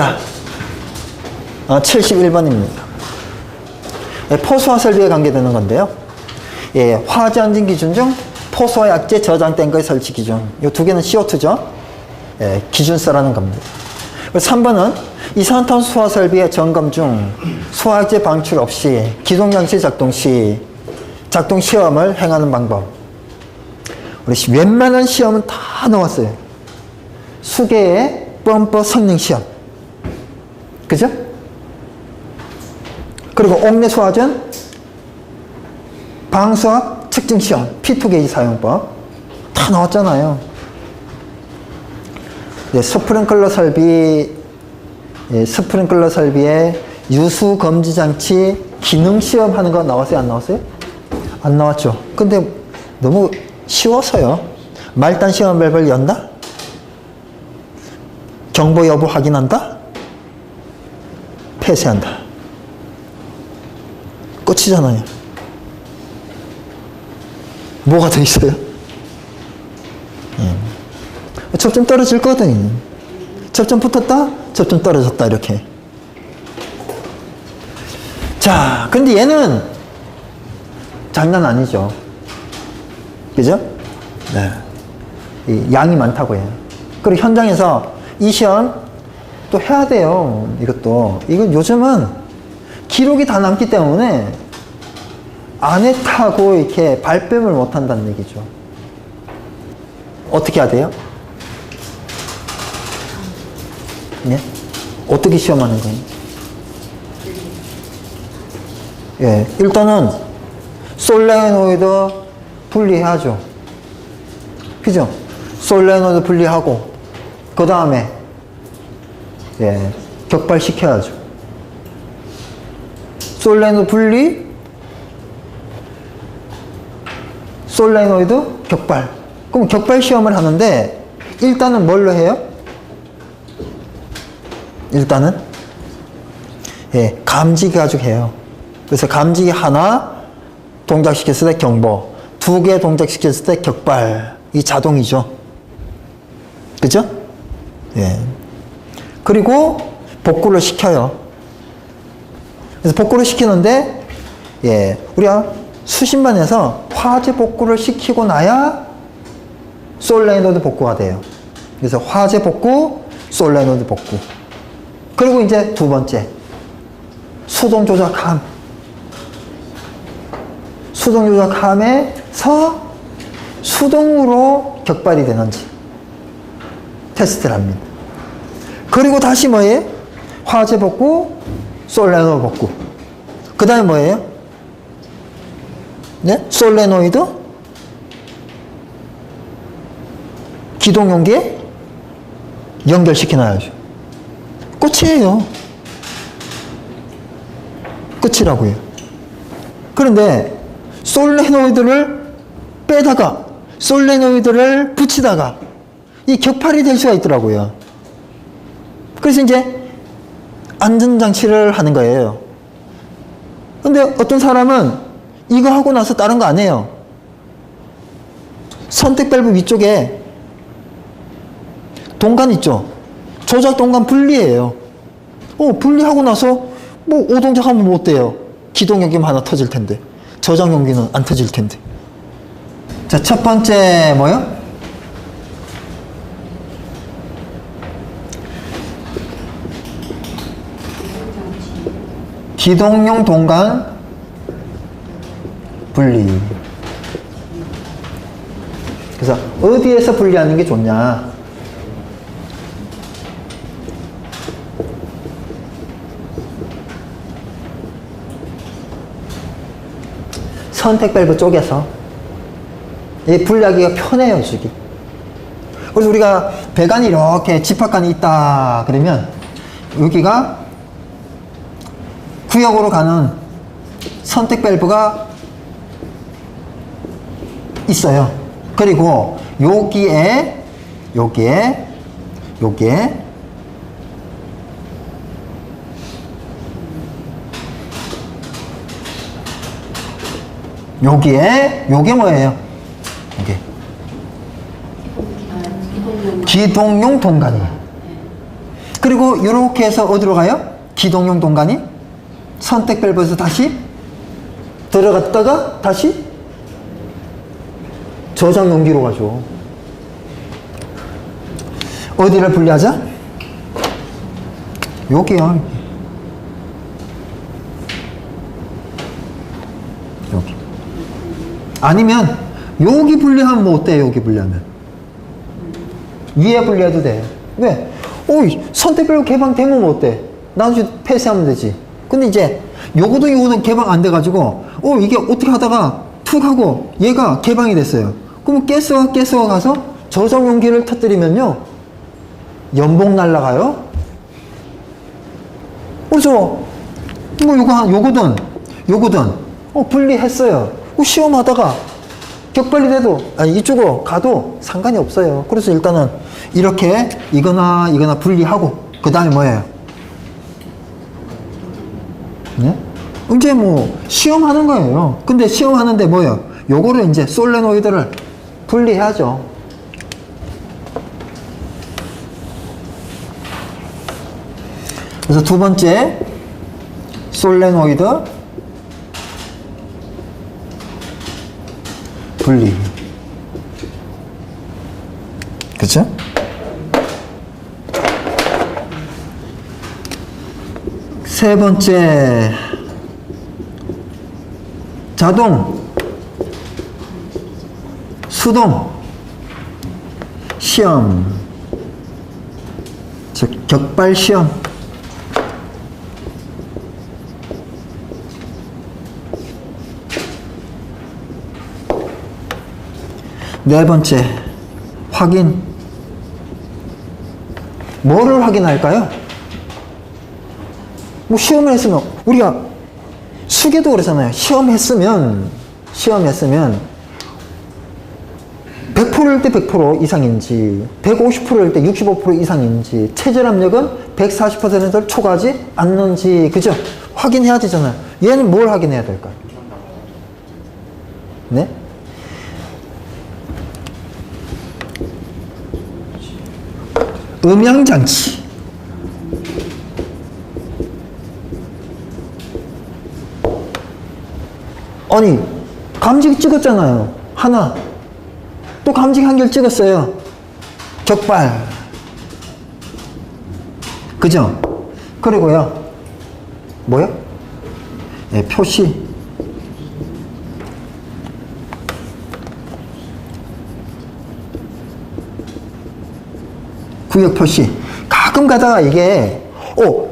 자, 어, 71번입니다. 예, 포수화 설비에 관계되는 건데요. 예, 안전 기준 중 포수화 약재 저장된 거의 설치 기준. 이 두 개는 CO2죠. 예, 기준서라는 겁니다. 그리고 3번은 이산탄 수화 설비의 점검 중 수화약재 방출 없이 기동 장치 작동 시 작동 시험을 행하는 방법. 우리 시- 웬만한 시험은 다 나왔어요. 수계의 뻔뻔 성능 시험. 그죠? 그리고 옥내 수화전 방수학 측정 시험 P2 게이지 사용법 다 나왔잖아요. 네, 스프링클러 설비 예, 스프링클러 설비의 유수 검지 장치 기능 시험 하는 거 나왔어요? 안 나왔어요? 안 나왔죠. 근데 너무 쉬워서요. 말단 시험 밸브를 연다? 경보 여부 확인한다? 폐쇄한다. 끝이잖아요. 뭐가 더 있어요? 예. 접점 떨어질 거거든. 접점 붙었다? 접점 떨어졌다. 이렇게. 자, 근데 얘는 장난 아니죠. 그죠? 네. 이 양이 많다고 해요. 그리고 현장에서 이 시험 또 해야 돼요. 이것도. 이건 요즘은 기록이 다 남기 때문에 안 했다고 이렇게 발뺌을 못 한다는 얘기죠. 어떻게 해야 돼요? 예? 어떻게 시험하는 거예요? 예, 일단은 솔레노이드 분리해야죠. 그죠? 솔레노이드 분리하고 그 다음에 예, 격발시켜야죠. 솔레노이드 분리 솔레노이드 격발. 그럼 격발 시험을 하는데 일단은 뭘로 해요? 일단은 예, 감지기 가지고 해요. 그래서 감지기 하나 동작시켰을 때 경보, 두 개 동작시켰을 때 격발. 이 자동이죠. 그죠? 예. 그리고 복구를 시켜요. 그래서 복구를 시키는데, 예, 우리가 수신반에서 화재 복구를 시키고 나야 솔레노드 복구가 돼요. 그래서 화재 복구, 솔레노드 복구. 그리고 이제 두 번째, 수동 조작함. 수동 조작함에서 수동으로 격발이 되는지 테스트를 합니다. 그리고 다시 뭐예요? 화재 복구, 솔레노 복구. 그 다음에 뭐예요? 네? 솔레노이드 기동 용기에 연결시켜 놔야죠. 끝이에요. 끝이라고요. 그런데 솔레노이드를 빼다가 솔레노이드를 붙이다가 이 격팔이 될 수가 있더라고요. 그래서 이제 안전장치를 하는 거예요. 근데 어떤 사람은 이거 하고 나서 다른 거 안 해요. 선택 밸브 위쪽에 동간 있죠? 조작 동간 분리해요. 어, 분리하고 나서 뭐 오동작 하면 못 돼요. 기동 용기만 하나 터질 텐데. 저장 용기는 안 터질 텐데. 자, 첫 번째 뭐요? 기동용 동간 분리. 그래서 어디에서 분리하는 게 좋냐? 선택 밸브 쪽에서 이 분리하기가 편해요, 이쪽이. 그래서 우리가 배관이 이렇게 집합관이 있다 그러면 여기가 구역으로 가는 선택 밸브가 있어요. 그리고 여기에 여기에 여기에 여기에 요게 뭐예요? 이게 기동용 동간이에요. 그리고 이렇게 해서 어디로 가요? 기동용 동간이 선택 밸브에서 다시 들어갔다가 다시 저장 용기로 가죠. 어디를 분리하자? 여기야. 여기. 아니면 여기 분리하면 뭐 어때? 여기 분리하면 위에 분리해도 돼. 왜? 오이 선택별로 개방되면 뭐 어때? 나중에 폐쇄하면 되지. 근데 이제 요거도 요거도 개방 안 돼가지고 어 이게 어떻게 하다가 툭 하고 얘가 개방이 됐어요. 그럼 가스와 가스가 가서 저장 용기를 터뜨리면요 연봉 날라가요. 그래서 뭐 요거 한 요거든 요거든 어 분리했어요. 그 시험하다가 격발이 돼도 아니 이쪽으로 가도 상관이 없어요. 그래서 일단은 이렇게 이거나 이거나 분리하고 그 다음에 뭐예요? 네? 이제 뭐 시험하는 거예요. 근데 시험하는데 뭐예요? 요거를 이제 솔레노이드를 분리해야죠. 그래서 두 번째 솔레노이드 분리. 그쵸? 세 번째, 자동, 수동, 시험, 즉, 격발 시험. 네 번째, 확인. 뭐를 확인할까요? 뭐 시험을 했으면, 우리가 수계도 그러잖아요. 시험했으면, 시험했으면, 100%일 때 100% 이상인지, 150%일 때 65% 이상인지, 체질 압력은 140%를 초과하지 않는지, 그죠? 확인해야 되잖아요. 얘는 뭘 확인해야 될까요? 네? 음향장치. 아니, 감지기 찍었잖아요. 하나. 또 감지기 한 개를 찍었어요. 격발. 그죠? 그리고요. 뭐요? 예, 표시. 구역 표시. 가끔 가다가 이게, 어,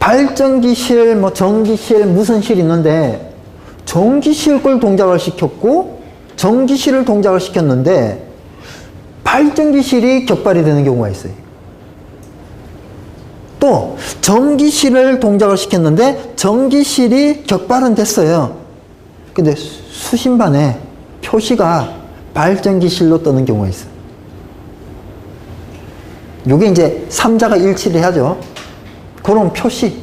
발전기실, 뭐 전기실, 무슨 실 있는데, 전기실 걸 동작을 시켰고, 전기실을 동작을 시켰는데, 발전기실이 격발이 되는 경우가 있어요. 또, 전기실을 동작을 시켰는데, 전기실이 격발은 됐어요. 근데 수신반에 표시가 발전기실로 뜨는 경우가 있어요. 요게 이제 삼자가 일치를 해야죠. 그런 표시.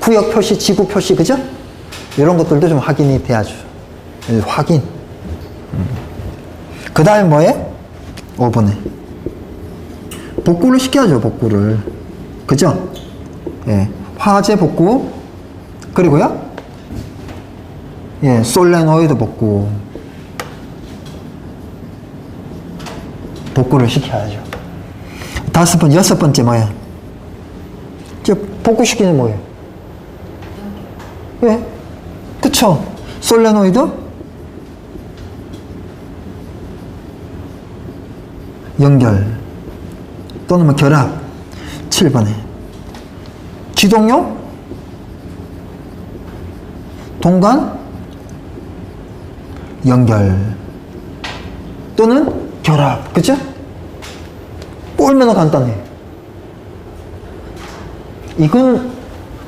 구역 표시, 지구 표시, 그죠? 이런 것들도 좀 확인이 돼야죠. 예, 확인. 그 다음에 뭐예요? 5번에. 복구를 시켜야죠, 복구를. 그죠? 예. 화재 복구. 그리고요? 예, 솔레노이드 복구. 복구를 시켜야죠. 다섯 번, 여섯 번째 뭐야? 저 복구시키는 뭐예요? 왜? 그쵸? 솔레노이드? 연결 또는 뭐 결합 7번에 기동용 동간 연결 또는 결합 그죠? 얼마나 간단해 이건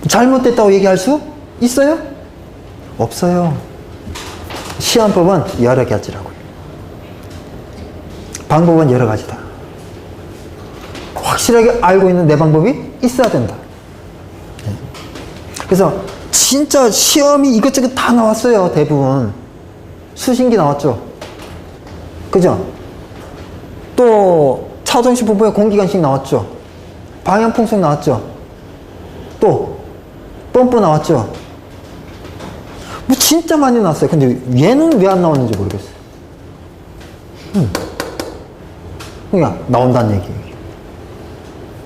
잘못됐다고 얘기할 수 있어요? 없어요 시험법은 여러 가지라고요 방법은 여러 가지다 확실하게 알고 있는 내 방법이 있어야 된다 네. 그래서 진짜 시험이 이것저것 다 나왔어요 대부분 수신기 나왔죠 그죠? 또 차정식 부분에 공기관식 나왔죠 방향풍속 나왔죠? 또, 펌프 나왔죠? 뭐 진짜 많이 나왔어요. 근데 얘는 왜 안 나왔는지 모르겠어요. 음. 그러니까 나온다는 얘기예요.